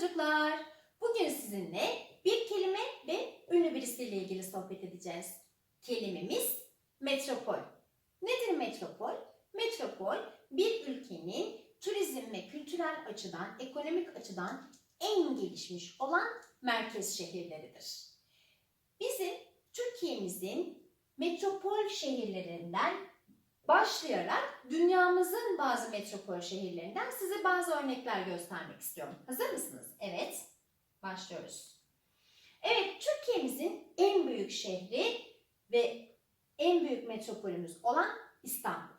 çocuklar. Bugün sizinle bir kelime ve ünlü birisiyle ilgili sohbet edeceğiz. Kelimemiz metropol. Nedir metropol? Metropol bir ülkenin turizm ve kültürel açıdan, ekonomik açıdan en gelişmiş olan merkez şehirleridir. Bizim Türkiye'mizin metropol şehirlerinden başlayarak dünyamızın bazı metropol şehirlerinden size bazı örnekler göstermek istiyorum. Hazır mısınız? Evet. Başlıyoruz. Evet, Türkiye'mizin en büyük şehri ve en büyük metropolümüz olan İstanbul.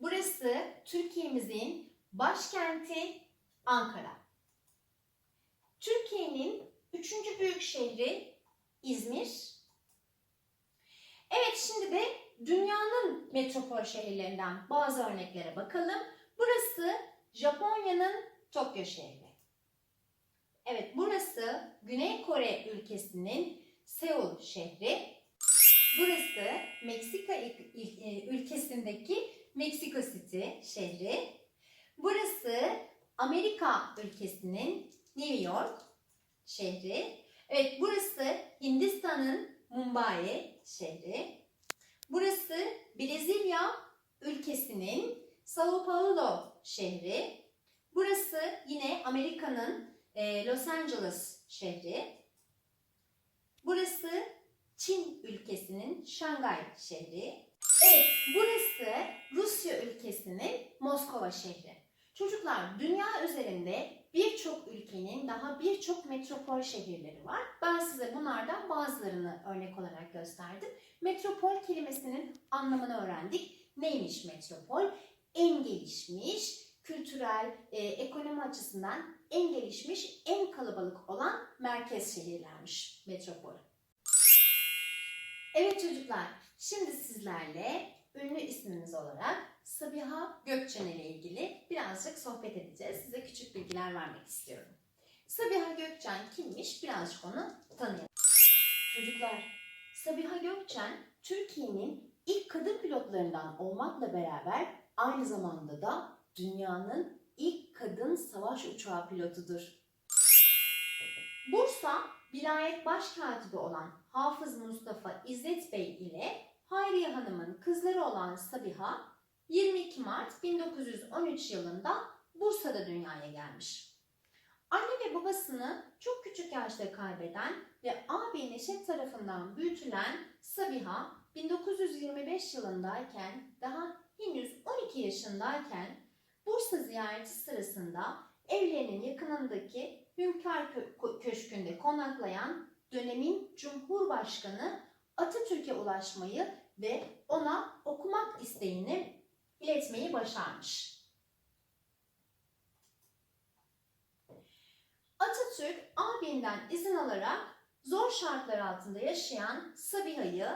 Burası Türkiye'mizin başkenti Ankara. Türkiye'nin üçüncü büyük şehri İzmir. Evet şimdi de dünyanın metropol şehirlerinden bazı örneklere bakalım. Burası Japonya'nın Tokyo şehri. Evet burası Güney Kore ülkesinin Seul şehri. Burası Meksika e, ülkesindeki Mexico City şehri. Burası Amerika ülkesinin New York şehri. Evet burası Hindistan'ın Mumbai şehri. Burası Brezilya ülkesinin Sao Paulo şehri. Burası yine Amerika'nın e, Los Angeles şehri. Burası Çin ülkesinin Şangay şehri. Evet, burası Rusya ülkesinin Moskova şehri. Çocuklar, dünya üzerinde birçok ülkenin daha birçok metropol şehirleri var. Ben size bunlardan bazılarını örnek olarak gösterdim. Metropol kelimesinin anlamını öğrendik. Neymiş metropol? En gelişmiş, kültürel, e, ekonomi açısından en gelişmiş, en kalabalık olan merkez şehirlermiş metropol. Evet çocuklar, şimdi sizlerle ünlü ismimiz olarak Sabiha Gökçen ile ilgili birazcık sohbet edeceğiz. Size küçük bilgiler vermek istiyorum. Sabiha Gökçen kimmiş? Birazcık onu tanıyalım. Çocuklar, Sabiha Gökçen Türkiye'nin ilk kadın pilotlarından olmakla beraber aynı zamanda da dünyanın ilk kadın savaş uçağı pilotudur. Bursa vilayet başkatibi olan Hafız Mustafa İzzet Bey ile Hayriye Hanım'ın kızları olan Sabiha 22 Mart 1913 yılında Bursa'da dünyaya gelmiş. Anne ve babasını çok küçük yaşta kaybeden ve ağabey Neşet tarafından büyütülen Sabiha 1925 yılındayken daha henüz 12 yaşındayken Bursa ziyareti sırasında evlerinin yakınındaki Hünkar Kö- Köşkü'nde konaklayan dönemin Cumhurbaşkanı Atatürk'e ulaşmayı ve ona okumak isteğini iletmeyi başarmış. Atatürk abinden izin alarak zor şartlar altında yaşayan Sabiha'yı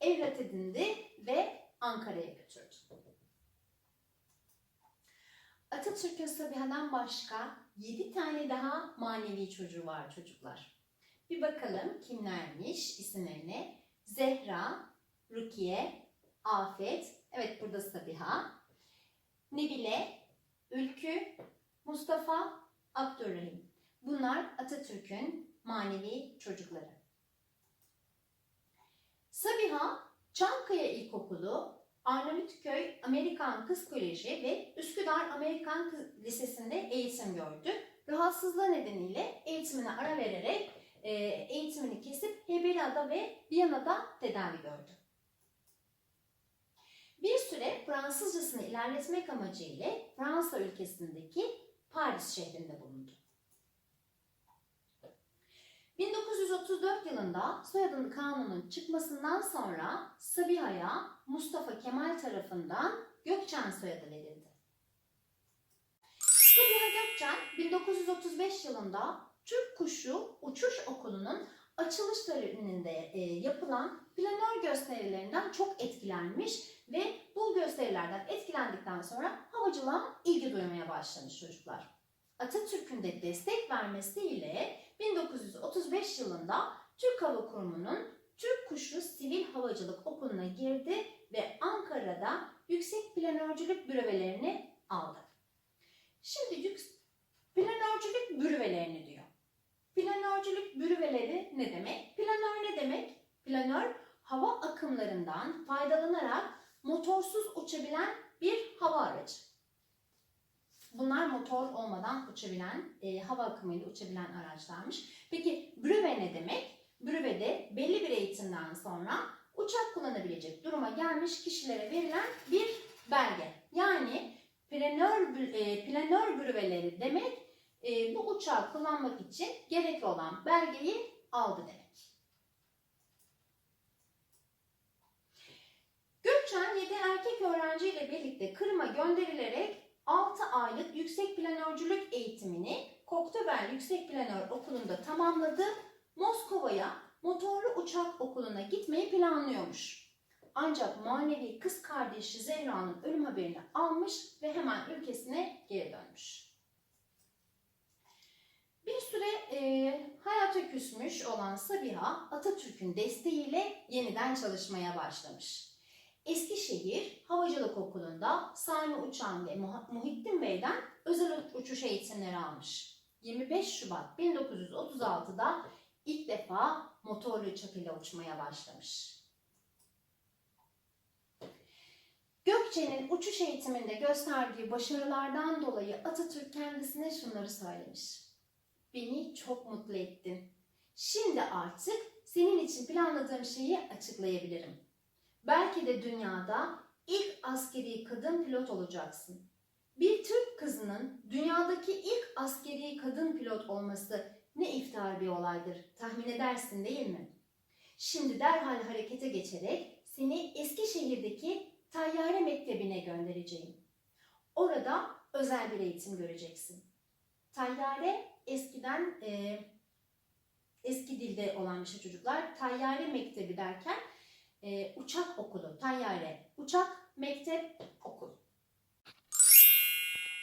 evlat edindi ve Ankara'ya götürdü. Atatürk'ün Sabiha'dan başka 7 tane daha manevi çocuğu var çocuklar. Bir bakalım kimlermiş isimlerine. Zehra, Rukiye, Afet, evet burada Sabiha, Nebile, Ülkü, Mustafa, Abdurrahim. Bunlar Atatürk'ün manevi çocukları. Sabiha, Çankaya İlkokulu, Arnavutköy Amerikan Kız Koleji ve Üsküdar Amerikan Kız Lisesi'nde eğitim gördü. Rahatsızlığı nedeniyle eğitimine ara vererek eğitimini kesip Heybeliada ve Viyana'da tedavi gördü. Fransızcasını ilerletmek amacıyla Fransa ülkesindeki Paris şehrinde bulundu. 1934 yılında soyadının kanunun çıkmasından sonra Sabiha'ya Mustafa Kemal tarafından Gökçen soyadı verildi. Sabiha Gökçen 1935 yılında Türk Kuşu Uçuş Okulu'nun açılış töreninde e, yapılan planör gösterilerinden çok etkilenmiş ve bu gösterilerden etkilendikten sonra havacılığa ilgi duymaya başlamış çocuklar. Atatürk'ün de destek vermesiyle 1935 yılında Türk Hava Kurumu'nun Türk Kuşu Sivil Havacılık Okulu'na girdi ve Ankara'da yüksek planörcülük bürevelerini aldı. Şimdi yük- Planörcülük bürüveleri ne demek? Planör ne demek? Planör hava akımlarından faydalanarak motorsuz uçabilen bir hava aracı. Bunlar motor olmadan uçabilen, e, hava akımıyla uçabilen araçlarmış. Peki brüve ne demek? Brüve de belli bir eğitimden sonra uçak kullanabilecek duruma gelmiş kişilere verilen bir belge. Yani planör, e, planör brüveleri demek e, bu uçağı kullanmak için gerekli olan belgeyi aldı demek. Gökçen 7 erkek öğrenciyle birlikte Kırım'a gönderilerek 6 aylık yüksek planörcülük eğitimini Koktebel Yüksek Planör Okulu'nda tamamladı. Moskova'ya motorlu uçak okuluna gitmeyi planlıyormuş. Ancak manevi kız kardeşi Zehra'nın ölüm haberini almış ve hemen ülkesine geri dönmüş. Bir süre e, hayata küsmüş olan Sabiha Atatürk'ün desteğiyle yeniden çalışmaya başlamış. Eskişehir Havacılık Okulu'nda Sami Uçan ve Muh- Muhittin Bey'den özel uçuş eğitimleri almış. 25 Şubat 1936'da ilk defa motorlu uçak ile uçmaya başlamış. Gökçe'nin uçuş eğitiminde gösterdiği başarılardan dolayı Atatürk kendisine şunları söylemiş. Beni çok mutlu ettin. Şimdi artık senin için planladığım şeyi açıklayabilirim. Belki de dünyada ilk askeri kadın pilot olacaksın. Bir Türk kızının dünyadaki ilk askeri kadın pilot olması ne iftihar bir olaydır tahmin edersin değil mi? Şimdi derhal harekete geçerek seni Eskişehir'deki Tayyare Mektebi'ne göndereceğim. Orada özel bir eğitim göreceksin. Tayyare eskiden e, eski dilde olan bir şey çocuklar. Tayyare Mektebi derken e, uçak okulu, tayyare, uçak, mektep, okul.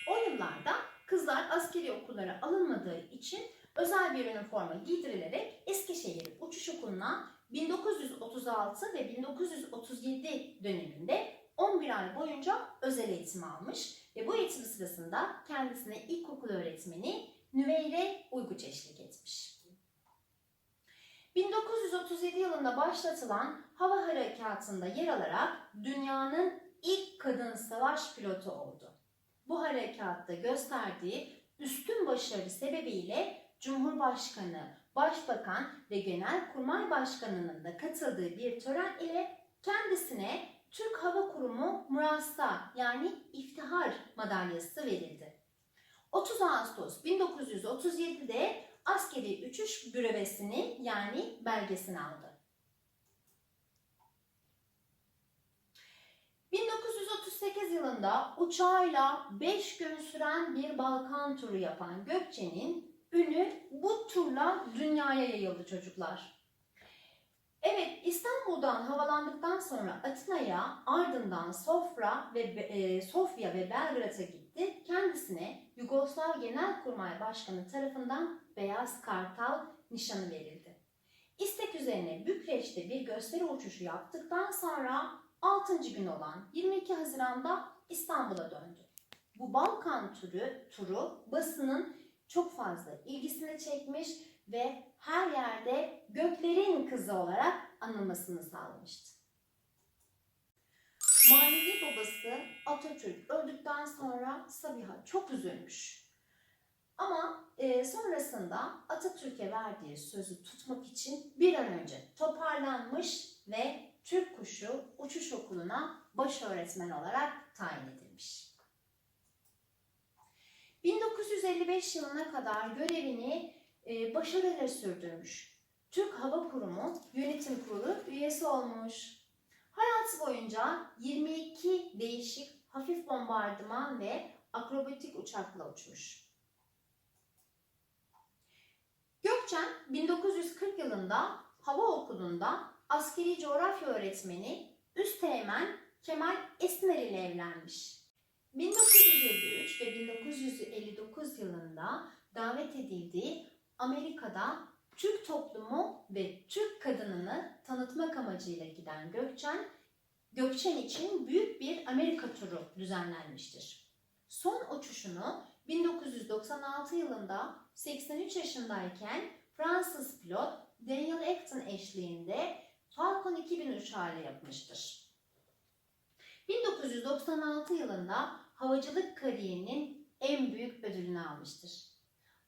O yıllarda kızlar askeri okullara alınmadığı için özel bir üniforma giydirilerek Eskişehir Uçuş Okulu'na 1936 ve 1937 döneminde 11 ay boyunca özel eğitim almış ve bu eğitim sırasında kendisine ilkokul öğretmeni Nüveyre Uyguç eşlik etmiş. 1937 yılında başlatılan hava harekatında yer alarak dünyanın ilk kadın savaş pilotu oldu. Bu harekatta gösterdiği üstün başarı sebebiyle Cumhurbaşkanı, Başbakan ve Genelkurmay Başkanı'nın da katıldığı bir tören ile kendisine Türk Hava Kurumu Murassa yani İftihar Madalyası verildi. 30 Ağustos 1937'de askeri uçuş bürevesini yani belgesini aldı. 1938 yılında uçağıyla 5 gün süren bir Balkan turu yapan Gökçe'nin ünü bu turla dünyaya yayıldı çocuklar. Evet, İstanbul'dan havalandıktan sonra Atina'ya, ardından Sofra ve e, Sofya ve Belgrad'a gitti. Kendisine Yugoslav Genelkurmay Başkanı tarafından Beyaz Kartal nişanı verildi. İstek üzerine Bükreş'te bir gösteri uçuşu yaptıktan sonra 6. gün olan 22 Haziran'da İstanbul'a döndü. Bu Balkan turu, turu basının çok fazla ilgisini çekmiş ve her yerde göklerin kızı olarak anılmasını sağlamıştı. Manevi babası Atatürk öldükten sonra Sabiha çok üzülmüş. Ama e, sonrasında Atatürk'e verdiği sözü tutmak için bir an önce toparlanmış ve Türk Kuşu Uçuş Okulu'na baş öğretmen olarak tayin edilmiş. 1955 yılına kadar görevini e, başarıyla sürdürmüş. Türk Hava Kurumu Yönetim Kurulu üyesi olmuş. Hayatı boyunca 22 değişik hafif bombardıman ve akrobatik uçakla uçmuş. Gökçen 1940 yılında hava okulunda askeri coğrafya öğretmeni Üsteğmen Kemal Esmer ile evlenmiş. 1953 ve 1959 yılında davet edildiği Amerika'da Türk toplumu ve Türk kadınını tanıtmak amacıyla giden Gökçen, Gökçen için büyük bir Amerika turu düzenlenmiştir. Son uçuşunu 1996 yılında 83 yaşındayken Fransız pilot Daniel Acton eşliğinde Falcon 2000 uçağıyla yapmıştır. 1996 yılında havacılık kariyerinin en büyük ödülünü almıştır.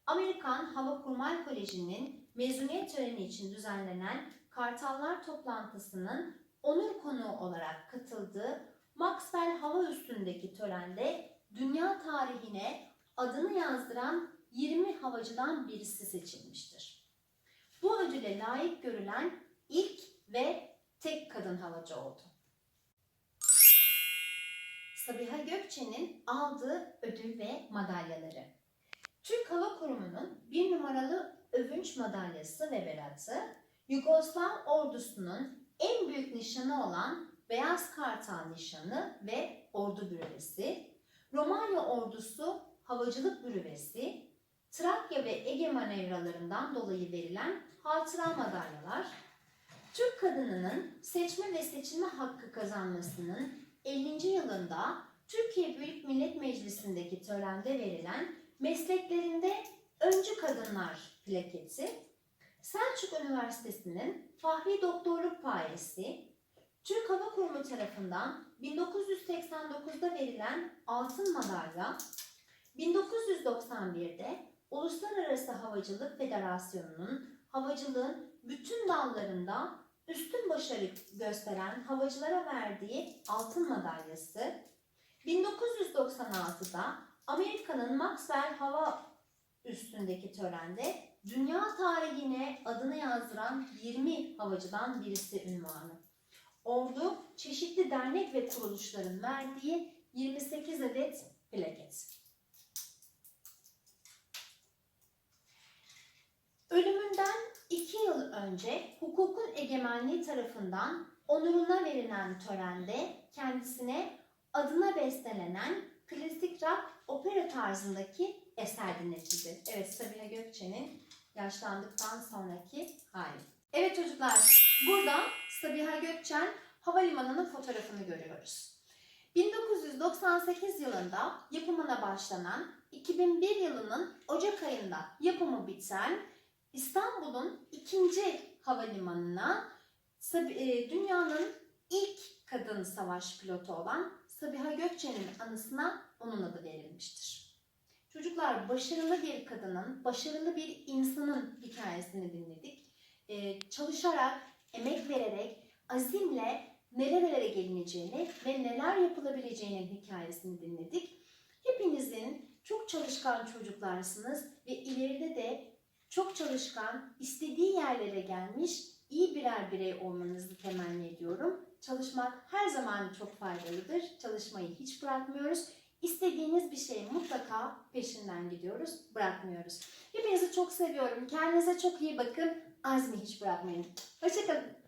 Amerikan Hava Kurmay Koleji'nin mezuniyet töreni için düzenlenen Kartallar toplantısının onur konuğu olarak katıldığı Maxwell Hava Üstündeki törende dünya tarihine adını yazdıran 20 havacıdan birisi seçilmiştir. Bu ödüle layık görülen ilk ve tek kadın havacı oldu. Sabiha Gökçe'nin aldığı ödül ve madalyaları. Türk Hava Kurumu'nun bir numaralı övünç madalyası ve beratı, Yugoslav ordusunun en büyük nişanı olan Beyaz Kartal nişanı ve ordu bürövesi, Romanya ordusu havacılık bürövesi, Trakya ve Ege manevralarından dolayı verilen hatıra madalyalar, Türk kadınının seçme ve seçilme hakkı kazanmasının 50. yılında Türkiye Büyük Millet Meclisi'ndeki törende verilen mesleklerinde öncü kadınlar plaketi, Selçuk Üniversitesi'nin Fahri Doktorluk Payesi, Türk Hava Kurumu tarafından 1989'da verilen altın madalya, 1991'de Uluslararası Havacılık Federasyonu'nun havacılığın bütün dallarında üstün başarı gösteren havacılara verdiği altın madalyası, 1996'da Amerika'nın Maxwell Hava üstündeki törende dünya tarihine adını yazdıran 20 havacıdan birisi ünvanı. Ordu çeşitli dernek ve kuruluşların verdiği 28 adet plaket. Ölümünden 2 yıl önce hukukun egemenliği tarafından onuruna verilen törende kendisine adına bestelenen klasik rock opera tarzındaki eser dinletildi. Evet Sabiha Gökçe'nin yaşlandıktan sonraki hali. Evet çocuklar burada Sabiha Gökçen havalimanının fotoğrafını görüyoruz. 1998 yılında yapımına başlanan, 2001 yılının Ocak ayında yapımı biten İstanbul'un ikinci havalimanına e, dünyanın ilk kadın savaş pilotu olan Sabiha Gökçen'in anısına onun adı verilmiştir. Çocuklar başarılı bir kadının, başarılı bir insanın hikayesini dinledik. Ee, çalışarak, emek vererek, azimle nerelere gelineceğini ve neler yapılabileceğinin hikayesini dinledik. Hepinizin çok çalışkan çocuklarsınız ve ileride de çok çalışkan, istediği yerlere gelmiş, iyi birer birey olmanızı temenni ediyorum. Çalışmak her zaman çok faydalıdır. Çalışmayı hiç bırakmıyoruz. İstediğiniz bir şeyin mutlaka peşinden gidiyoruz, bırakmıyoruz. Hepinizi çok seviyorum. Kendinize çok iyi bakın. Azmi hiç bırakmayın. Hoşçakalın.